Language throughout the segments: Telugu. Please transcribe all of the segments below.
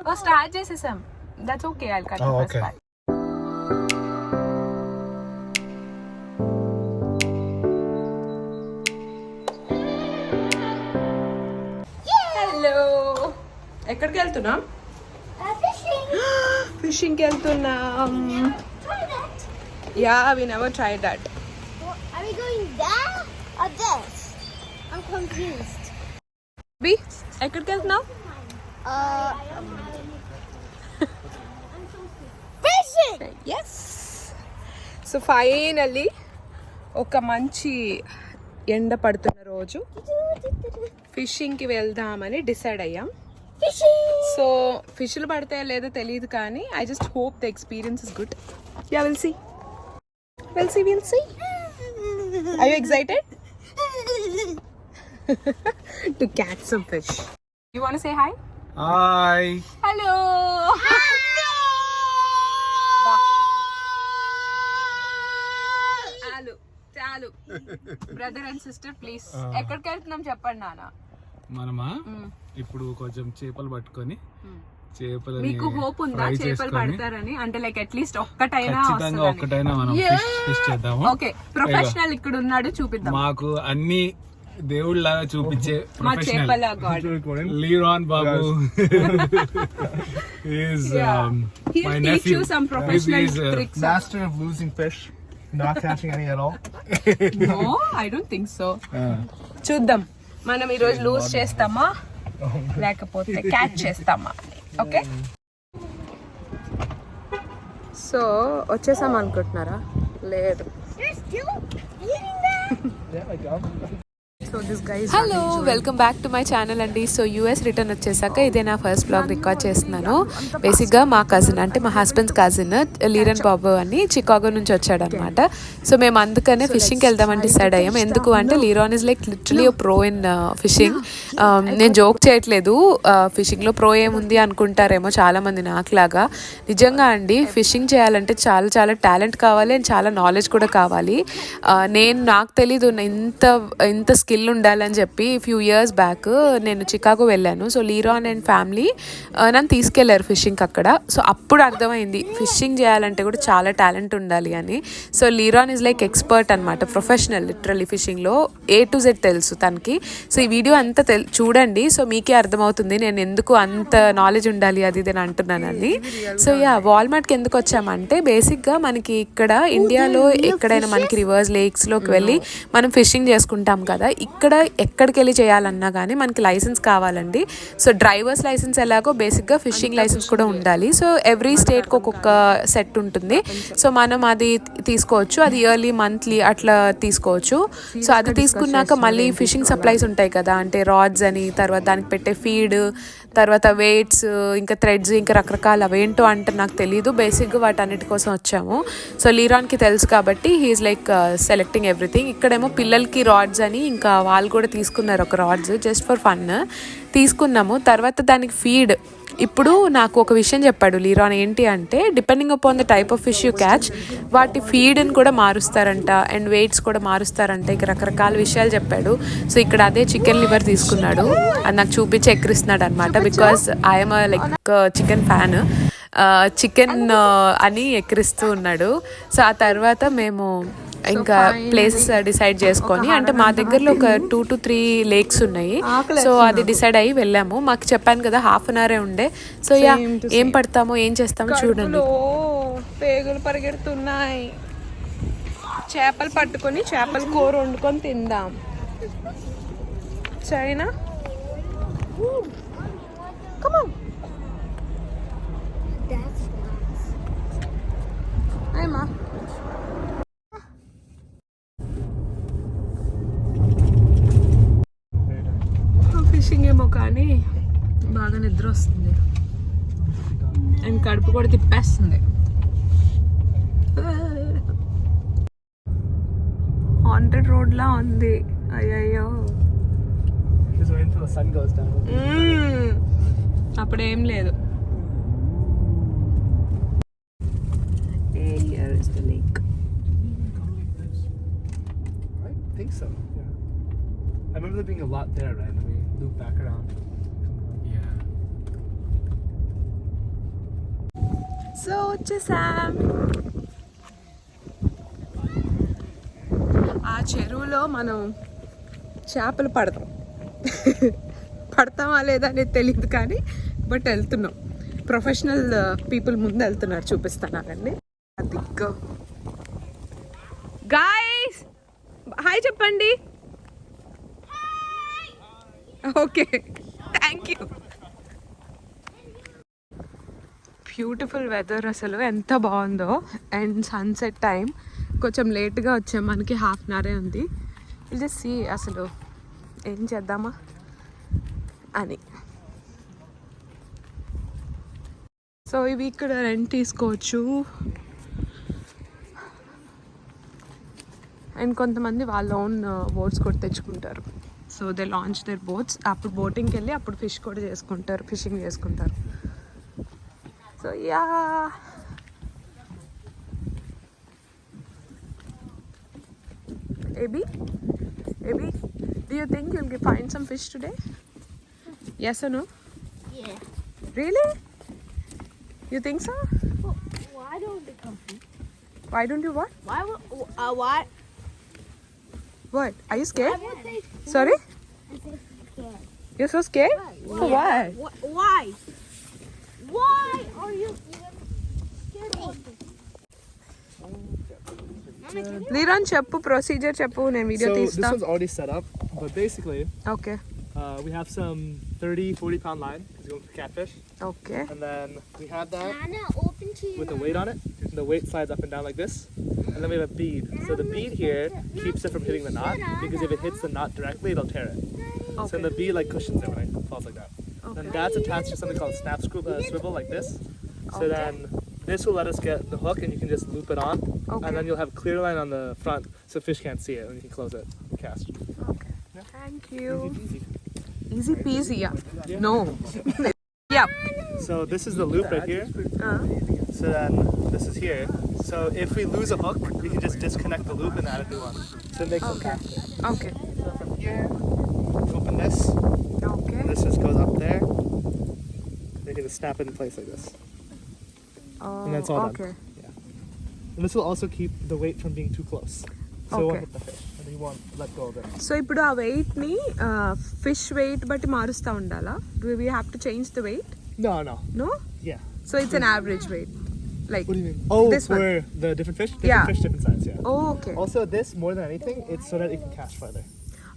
ఓ స్టార్ట్ చేసేసాం that's okay I cut. Bye hello ఎక్కడికి వెళ్తున్నాం ఫిషింగ్కి వెళ్తున్నాం yeah we never try that Are we going there or this? I'm confused. బి ఎక్కడికి వెళ్తున్నావు Uh! ఎస్ సో ఫైనల్లీ ఒక మంచి ఎండ పడుతున్న రోజు. ఫిషింగ్కి వెళ్దామని డిసైడ్ అయ్యాం. Fishing! సో ఫిష్లు పడతాయో లేదో తెలియదు కానీ I just hope the experience is good yeah will see will see will see I you excited to catch some fish you want say hi hi hello చాలు చాలు బ్రదర్ అండ్ సిస్టర్ ప్లీజ్ ఎక్కడికి వెళ్తున్నాం చెప్పండి నాన్న. మనమా? ఇప్పుడు కొంచెం చేపలు పట్టుకొని చేపలని మీకు హోప్ ఉందా? చేపలు పడతారని? అంటే లైక్ అట్లీస్ట్ ఒక్కటైనా ఖచ్చితంగా ఒక్కటైనా మనం ఫిష్ ఫిష్ చేద్దాము. ఓకే ప్రొఫెషనల్ ఇక్కడ ఉన్నాడు చూపిద్దాం. మాకు అన్ని దేవుళ్ళలాగా చూపించే మా ప్రొఫెషనల్ చేపల Liron Babu. Is um, He'll my teach nephew. you some not catching any at all no I don't think so చూద్దాం. మనం ఈ రోజు లూజ్ చేస్తామా? లేకపోతే క్యాచ్ చేస్తామా ఓకే సో వచ్చేసాం అనుకుంటున్నారా లేదు. Hello welcome back to my channel అండి. సో యూఎస్ రిటర్న్ వచ్చేసాక ఇదే నా ఫస్ట్ బ్లాగ్ రికార్డ్ చేస్తున్నాను. బేసిక్గా మా కజిన్ అంటే మా హస్బెండ్స్ కజిన్ లీరన్ బాబు అని చికాగో నుంచి వచ్చాడనమాట. సో మేము అందుకనే ఫిషింగ్కి వెళ్దామని డిసైడ్ అయ్యాం. ఎందుకు అంటే Liron is like literally pro in fishing నేను జోక్ చేయట్లేదు. ఫిషింగ్లో ప్రో ఏముంది అనుకుంటారేమో చాలామంది నాకులాగా. నిజంగా అండి ఫిషింగ్ చేయాలంటే చాలా చాలా టాలెంట్ కావాలి అండ్ చాలా నాలెడ్జ్ కూడా కావాలి. ఆ, నేను నాకు తెలీదు ఇంత ఇంత స్కిల్ ఉండాలని చెప్పి ఫ్యూ ఇయర్స్ బ్యాక్ నేను చికాగో వెళ్ళాను. సో లీరాన్ అండ్ ఫ్యామిలీ నన్ను తీసుకెళ్ళారు ఫిషింగ్కి అక్కడ. సో అప్పుడు అర్థమైంది ఫిషింగ్ చేయాలంటే కూడా చాలా టాలెంట్ ఉండాలి అని. So Liron is like expert అనమాట ప్రొఫెషనల్ లిటరలీ ఫిషింగ్లో ఏ టు జెడ్ తెలుసు తనకి. సో ఈ వీడియో అంతా తెల్ చూడండి. సో మీకే అర్థమవుతుంది నేను ఎందుకు అంత నాలెడ్జ్ ఉండాలి అది ఇది అని అంటున్నానని సో యా వాల్మార్ట్కి ఎందుకు వచ్చామంటే బేసిక్గా మనకి ఇక్కడ ఇండియాలో ఎక్కడైనా మనకి రివర్స్ లేక్స్లోకి వెళ్ళి మనం ఫిషింగ్ చేసుకుంటాం కదా. ఇక్కడ ఎక్కడికి వెళ్ళి చేయాలన్నా కానీ మనకి లైసెన్స్ కావాలండి. సో డ్రైవర్స్ లైసెన్స్ ఎలాగో బేసిక్గా ఫిషింగ్ లైసెన్స్ కూడా ఉండాలి. సో ఎవ్రీ స్టేట్కి ఒక్కొక్క సెట్ ఉంటుంది. సో మనం అది తీసుకోవచ్చు. అది ఇయర్లీ మంత్లీ అట్లా తీసుకోవచ్చు. సో అది తీసుకున్నాక మళ్ళీ ఫిషింగ్ సప్లైస్ ఉంటాయి కదా. అంటే రాడ్స్ అని తర్వాత దానికి పెట్టే ఫీడ్ తర్వాత వెయిట్స్ ఇంకా థ్రెడ్స్ ఇంకా రకరకాల అవేంటో అంటే నాకు తెలియదు బేసిక్గా వాటన్నిటి కోసం వచ్చాము. సో లీరాన్కి తెలుసు కాబట్టి హీఈస్ లైక్ సెలెక్టింగ్ ఎవ్రీథింగ్ ఇక్కడేమో పిల్లలకి రాడ్స్ అని ఇంకా వాళ్ళు కూడా తీసుకున్నారు ఒక రాడ్స్ జస్ట్ ఫర్ ఫన్ తీసుకున్నాము. తర్వాత దానికి ఫీడ్ ఇప్పుడు నాకు ఒక విషయం చెప్పాడు లీరాన్ ఏంటి అంటే depending upon the type of fish you catch వాటి ఫీడ్ని కూడా మారుస్తారంట అండ్ వెయిట్స్ కూడా మారుస్తారంట. ఇక రకరకాల విషయాలు చెప్పాడు. సో ఇక్కడ అదే చికెన్ లివర్ తీసుకున్నాడు. అది నాకు చూపించి ఎక్కిరిస్తున్నాడు అనమాట because I'm like chicken fan chicken అని ఎక్కిరిస్తూ ఉన్నాడు. సో ఆ తర్వాత మేము ఇంకా ప్లేసెస్ డిసైడ్ చేసుకొని అంటే మా దగ్గరలో ఒక టూ టు త్రీ లేక్స్ ఉన్నాయి. సో అది డిసైడ్ అయ్యి వెళ్ళాము. మాకు చెప్పాను కదా హాఫ్ అన్ అవరే ఉండే. సో యా ఏం పడతామో ఏం చేస్తామో చూడండి. పేగులు పరిగెడుతున్నాయి. చేపలు పట్టుకొని చేపల కూర వండుకొని తిందాం. సరేనా? That's nice. ఏమా ఫిషింగ్ ఏమో కానీ బాగా నిద్ర వస్తుంది అండ్ కడుపు కూడా తిప్పేస్తుంది హాంటెడ్ రోడ్ లా ఉంది అయ్యయ్యో. మ్మ్. అప్పుడేం లేదు. I remember there being a lot there, right? And we loop back around. So వచ్చేసాం. ఆ చెరువులో మనం చేపలు పడతాం. పడతామా లేదా అనేది తెలియదు కానీ బట్ వెళ్తున్నాం. ప్రొఫెషనల్ పీపుల్ ముందు వెళ్తున్నారు చూపిస్తానండి దిగ్గు. గాయస్ హాయ్ చెప్పండి. Okay thank you beautiful weather అసలు. ఎంత బాగుందో. And sunset time. కొంచెం లేట్గా వచ్చాం మనకి హాఫ్ అన్ అవరే ఉంది. జస్ట్ సీ అసలు ఏం చేద్దామా అని. సో ఇవి ఇక్కడ రెంట్ తీసుకోవచ్చు. అండ్ కొంతమంది వాళ్ళ ఓన్ బోట్స్ uh, కూడా తెచ్చుకుంటారు. So they launch their boats అప్పుడు బోటింగ్కి వెళ్ళి అప్పుడు ఫిష్ కూడా చేసుకుంటారు ఫిషింగ్ చేసుకుంటారు. So yeah Abby, Abby, do you think you'll find some fish today? Yes or no? Yeah. Really? You think so? Well, why don't they come here? Why don't you what? Why would uh why What? Are you why scared? Sorry? scared? You're so scared? For what? Wh- Why? Why are you scared of this? Mama, can you లీరాన్ చెప్పు ప్రొసీజర్ చెప్పు నేను వీడియో So this తీస్తా one's already set up, but basically okay uh, we have some 30, 40 pound line because going for catfish, okay and then we have that Nana, open to with a weight on it. And the weight slides up and down like this, and then we have a bead. So the bead here keeps it from hitting the knot because if it hits the knot directly, it'll tear it. So the bead like cushions it when it falls like that. Then that's attached to something called snap screw, uh, swivel like this. so okay. then this will let us get the hook and you can just loop it on. Okay. And then you'll have clear line on the front so fish can't see it and you can close it cast. Okay. Yeah. Thank you. Easy, easy peasy. yeah. yeah. No. yeah. So this is the loop right here. Uh. So then this is here. So if we lose a hook, we can just disconnect the loop and add a new one. So it makes okay. it Okay. So from here, open this. Okay. This just goes up there. They can just snap it in place like this. And that's all done. Okay And this will also keep the weight from being too close. So it won't Okay. hit the fish. And you won't let go of it. So ఇప్పుడు ఆ వెయిట్ ని ఫిష్ వెయిట్ బట్టి మారుస్తూ ఉండాలా do we have to change the weight No, no. No Yeah. So it's an average weight like What do you mean? Oh, This for one. the different fish? Different Yeah. fish, different size, yeah. Okay Also, this, more than anything, it's so that it can cast further.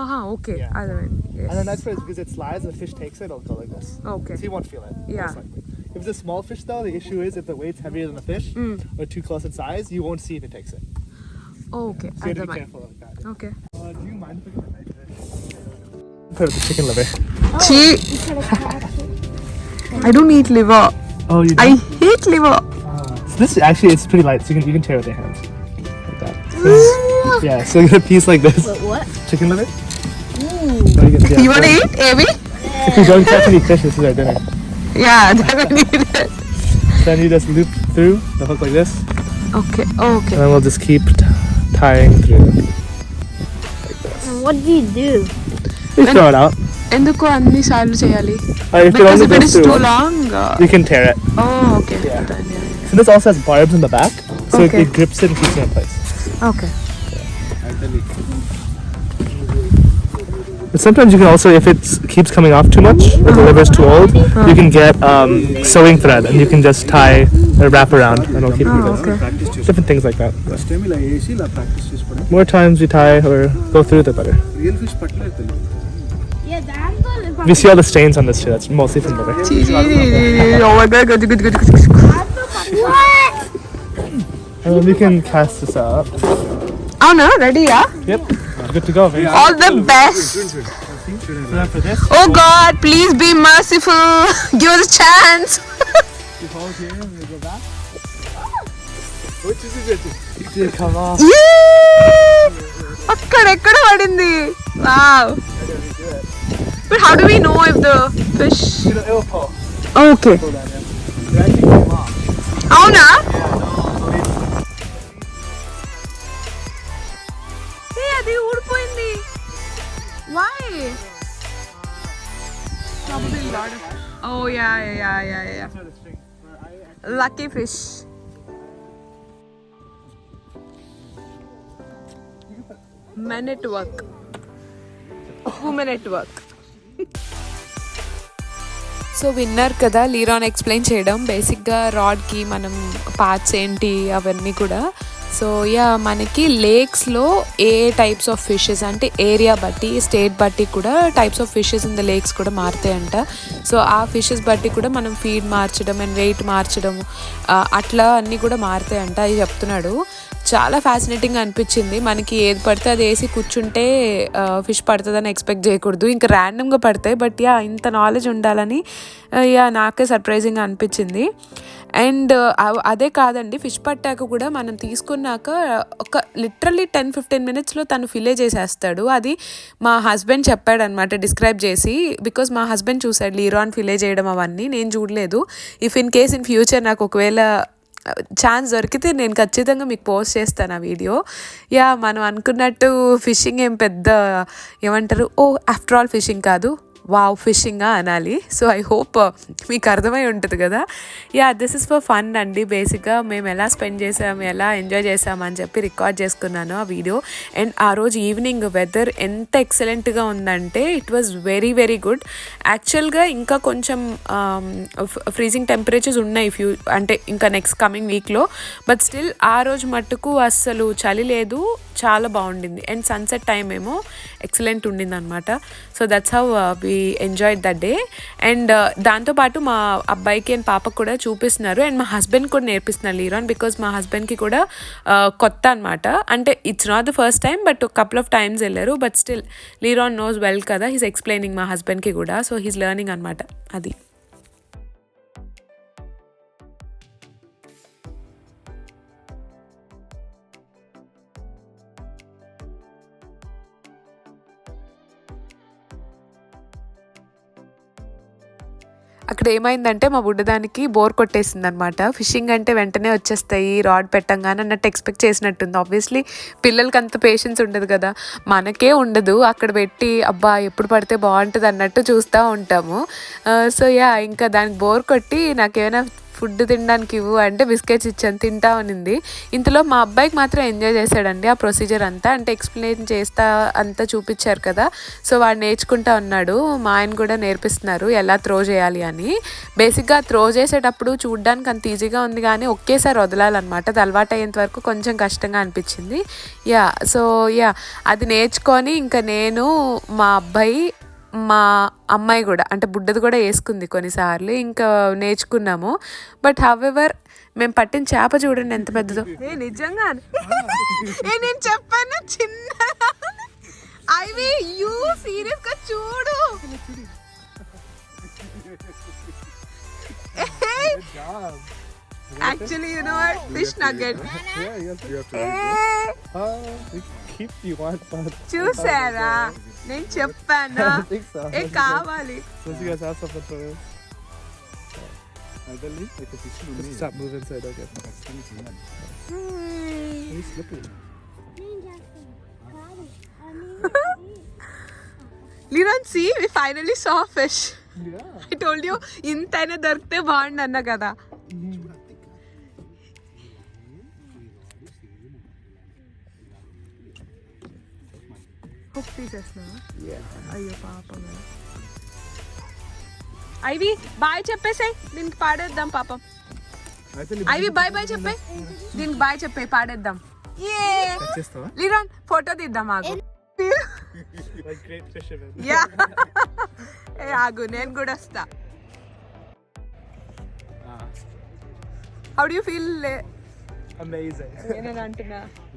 ఆహా ఓకే Yeah. అర్థమైంది And then that's for because it slides and the fish takes it, it'll go like this. Okay So you won't feel it. Yeah. if it's a small fish, though, the issue is if the weight's heavier than the fish mm. or too close in size, you won't see if it takes it. Oh, okay. So you have to be mind. careful of that. Okay. Uh, do you mind the? Put the chicken liver. Oh, I don't eat liver. Oh, you do? I hate liver. Uh, so this actually it's pretty light, so you can you can tear with your hands like that. So, yeah, so you get a piece like this. Wait, what? Chicken liver. So you, yeah, you wanna eat, Abby? Yeah. If you don't catch any fish, this is our dinner. Yeah don't eat it Then you just loop through the hook like this, okay okay and then we'll just keep t- tying through. And what do you do? You throw it out. ఎందుకు అన్ని సార్లు చేయాలి Uh, if it because only if it goes is too through, long you can tear it. Oh okay Yeah. So this also has barbs in the back, so Okay. it, it grips it and keeps it in place. Okay But sometimes you can also, if it keeps coming off too much, or the liver's too old, oh. you can get um, sewing thread and you can just tie a wrap around and it'll keep oh, moving. Okay. Different things like that. More times you tie or go through, the better. We see all the stains on this too. That's mostly from liver. oh my god, good, good, good, good. What? And then we can cast this out. Oh no, ready, yeah? Yep Good to go. Very all the best So then for this, oh God please be merciful give us a chance you hold here and we go back. It did come off. అక్కడెక్కడ పడింది wow but how do we know if the fish It'll, it'll pull. Okay Pull that in. It actually came off. అవునా Oh yeah yeah yeah, yeah. Lucky fish men at work Women at work so winner కదా లీరాన్ ఎక్స్ప్లెయిన్ చేయడం బేసిక్గా రాడ్కి మనం పార్ట్స్ ఏంటి అవన్నీ కూడా. సో యా మనకి లేక్స్లో ఏ టైప్స్ ఆఫ్ ఫిషెస్ అంటే ఏరియా బట్టి స్టేట్ బట్టి కూడా types of fishes in the lakes కూడా మారుతాయంట. సో ఆ ఫిషెస్ బట్టి కూడా మనం ఫీడ్ మార్చడం అండ్ వెయిట్ మార్చడం uh, అట్లా అన్నీ కూడా మారుతాయంట. అది చెప్తున్నాడు. చాలా ఫ్యాసినేటింగ్ అనిపించింది. మనకి ఏది పడితే అది వేసి కూర్చుంటే ఫిష్ పడుతుందని ఎక్స్పెక్ట్ చేయకూడదు. ఇంకా ర్యాండమ్గా పడతాయి బట్ యా ఇంత నాలెడ్జ్ ఉండాలని యా నాకే సర్ప్రైజింగ్ అనిపించింది. అండ్ అదే కాదండి ఫిష్ పట్టాక కూడా మనం తీసుకున్నాక ఒక లిటరల్లీ టెన్ ఫిఫ్టీన్ మినిట్స్లో తను ఫిలే చేసేస్తాడు. అది మా హస్బెండ్ చెప్పాడనమాట డిస్క్రైబ్ చేసి బికాజ్ మా హస్బెండ్ చూసాడు లీరాన్ ఫిలే చేయడం అవన్నీ నేను చూడలేదు. If in case in future నాకు ఒకవేళ ఛాన్స్ దొరికితే నేను ఖచ్చితంగా మీకు పోస్ట్ చేస్తాను ఆ వీడియో. యా మనం అనుకున్నట్టు ఫిషింగ్ ఏం పెద్ద ఏమంటారు? ఓ ఆఫ్టర్ ఆల్ ఫిషింగ్ కాదు. వావ్ ఫిషింగా అనాలి. సో ఐ హోప్ uh, మీకు అర్థమై ఉంటుంది కదా. Yeah this is for fun అండి. బేసిక్గా మేము ఎలా స్పెండ్ చేసాము ఎలా ఎంజాయ్ చేసామని చెప్పి రికార్డ్ చేసుకున్నాను ఆ వీడియో అండ్ ఆ రోజు ఈవినింగ్ వెదర్ ఎంత ఎక్సలెంట్గా ఉందంటే it was very very good యాక్చువల్గా ఇంకా కొంచెం um, ఫ్రీజింగ్ టెంపరేచర్స్ ఉన్నాయి ఫ్యూ అంటే ఇంకా నెక్స్ట్ కమింగ్ వీక్లో బట్ స్టిల్ ఆ రోజు మట్టుకు అస్సలు చలి లేదు. చాలా బాగుండింది. అండ్ సన్సెట్ టైం ఏమో ఎక్సలెంట్ ఉండింది అనమాట so that's how we enjoyed that day and దాంతోపాటు మా అబ్బాయికి అండ్ పాపకు కూడా చూపిస్తున్నారు. అండ్ మా హస్బెండ్ కూడా నేర్పిస్తున్నారు లీరాన్ బికాజ్ మా హస్బెండ్కి కూడా uh, కొత్త అనమాట అంటే it's not the first time but couple of times వెళ్ళారు. But still Liron knows well కదా. హీస్ ఎక్స్ప్లెయినింగ్ మా హస్బెండ్కి కూడా. సో హీస్ లెర్నింగ్ అనమాట అది. అక్కడ ఏమైందంటే మా బుడ్డదానికి బోర్ కొట్టేసింది అనమాట ఫిషింగ్ అంటే వెంటనే వచ్చేస్తాయి రాడ్ పెట్టంగానే అన్నట్టు ఎక్స్పెక్ట్ చేసినట్టుంది. ఆబ్వియస్లీ పిల్లలకి అంత పేషెన్స్ ఉండదు కదా. మనకే ఉండదు. అక్కడ పెట్టి అబ్బా ఎప్పుడు పడితే బాగుంటుంది అన్నట్టు చూస్తూ ఉంటాము. Uh, సో యా ఇంకా దానికి బోర్ కొట్టి నాకేమైనా ఫుడ్ తినడానికి ఇవ్వు అంటే బిస్కెట్స్ ఇచ్చాను తింటా అనింది. ఇంతలో మా అబ్బాయికి మాత్రం ఎంజాయ్ చేశాడండి ఆ ప్రొసీజర్ అంతా. అంటే ఎక్స్ప్లెయిన్ చేస్తా అంతా చూపించారు కదా. సో వాడు నేర్చుకుంటా ఉన్నాడు. మా ఆయన కూడా నేర్పిస్తున్నారు ఎలా త్రో చేయాలి అని. బేసిక్గా త్రో చేసేటప్పుడు చూడడానికి అంత ఈజీగా ఉంది కానీ ఒకేసారి వదలాలన్నమాట. అది అలవాటు అయ్యేంత వరకు కొంచెం కష్టంగా అనిపించింది. యా సో యా అది నేర్చుకొని ఇంకా నేను మా అబ్బాయి మా అమ్మాయి కూడా అంటే బుడ్డది కూడా వేసుకుంది కొన్నిసార్లు ఇంకా నేర్చుకున్నాము. బట్ హవెవర్ మేము పట్టిన చేప చూడండి ఎంత పెద్దదో. ఏ నిజంగా? ఏ నేను చెప్పాను చిన్న. ఐవి యూ సీరియస్గా చూడు. Actually you know fish nugget Yeah, you have to. You have to. We keep you want, but చూసారా? నేను చెప్పాను? ఏ కావాలి. కొద్దిగా సాస్ పట్టు ఫైనలీ సాఫ్ ఫిష్ ఐ టోల్డ్ యూ ఇంతైనా దొరికితే బాగుండు అన్నా కదా. హుక్ తీసేస్తున్నా అయ్యో పాపం ఐవి బాయ్ చెప్పేసాయి దీనికి పాడేద్దాం పాపం. ఐవి బాయ్ బాయ్ చెప్పే. దీనికి బాయ్ చెప్పే పాడేద్దాం. లిరాన్ ఫోటో తీద్దాం ఆగు. ఏ ఆగు నేను కూడా వస్తా. How do you feel Amazing.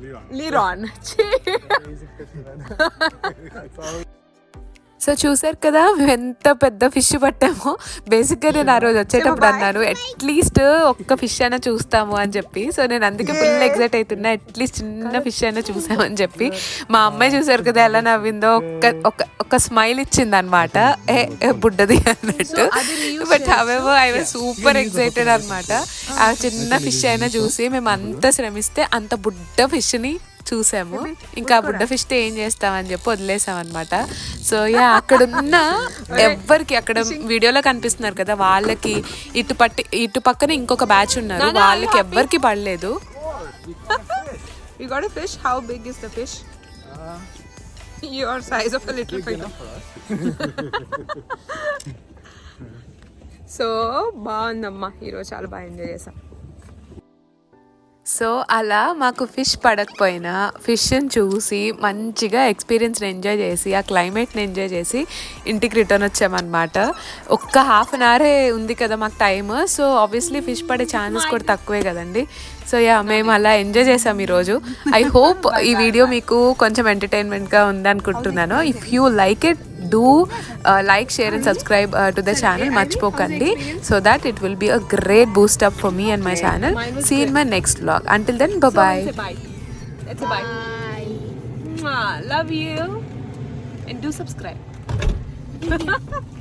Liron. Liron. Cheers. Amazing fisherman. That's all. So చూసారు కదా మేము ఎంత పెద్ద ఫిష్ పట్టామో. బేసిక్గా నేను ఆ రోజు వచ్చేటప్పుడు అన్నాను అట్లీస్ట్ ఒక్క ఫిష్ అయినా చూస్తాము అని చెప్పి. సో నేను అందుకే ఫుల్ ఎగ్జైట్ అవుతున్నా అట్లీస్ట్ చిన్న ఫిష్ అయినా చూసామని చెప్పి. మా అమ్మాయి చూసారు కదా ఎలా నవ్విందో ఒక్క ఒక ఒక స్మైల్ ఇచ్చింది అనమాట ఏ బుడ్డది అన్నట్టు. బట్ అవేవో ఐ వాజ్ సూపర్ ఎక్సైటెడ్ అనమాట ఆ చిన్న ఫిష్ అయినా చూసి మేము అంత శ్రమిస్తే అంత బుడ్డ ఫిష్ని చూసాము. ఇంకా బుడ్డ ఫిష్తో ఏం చేస్తామని చెప్పి వదిలేసాం అనమాట సో యా అక్కడ ఉన్న ఎవ్వరికి అక్కడ వీడియోలో కనిపిస్తున్నారు కదా వాళ్ళకి ఇటు పట్టి ఇటు పక్కన ఇంకొక బ్యాచ్ ఉన్నారు. వాళ్ళకి ఎవ్వరికి పడలేదు. The fish? Your size of a little finger. So బాగుందమ్మా. ఈరోజు చాలా బాగా ఎంజాయ్ చేసాం. సో అలా మాకు ఫిష్ పడకపోయినా ఫిష్ని చూసి మంచిగా ఎక్స్పీరియన్స్ని ఎంజాయ్ చేసి ఆ క్లైమేట్ని ఎంజాయ్ చేసి ఇంటికి రిటర్న్ వచ్చామన్నమాట. ఒక్క హాఫ్ అన్ అవరే ఉంది కదా మాకు టైమ్. సో ఆబ్వియస్లీ ఫిష్ పడే ఛాన్సెస్ కూడా తక్కువే కదండి. సో యా మేము అలా ఎంజాయ్ చేసాం ఈరోజు. ఐ హోప్ ఈ వీడియో మీకు కొంచెం ఎంటర్టైన్మెంట్గా ఉందనుకుంటున్నాను. If you like it do like share and subscribe to the channel మర్చిపోకండి. So that it will be a great boost up for me and my channel see in my next blog until then bye love you. And do subscribe.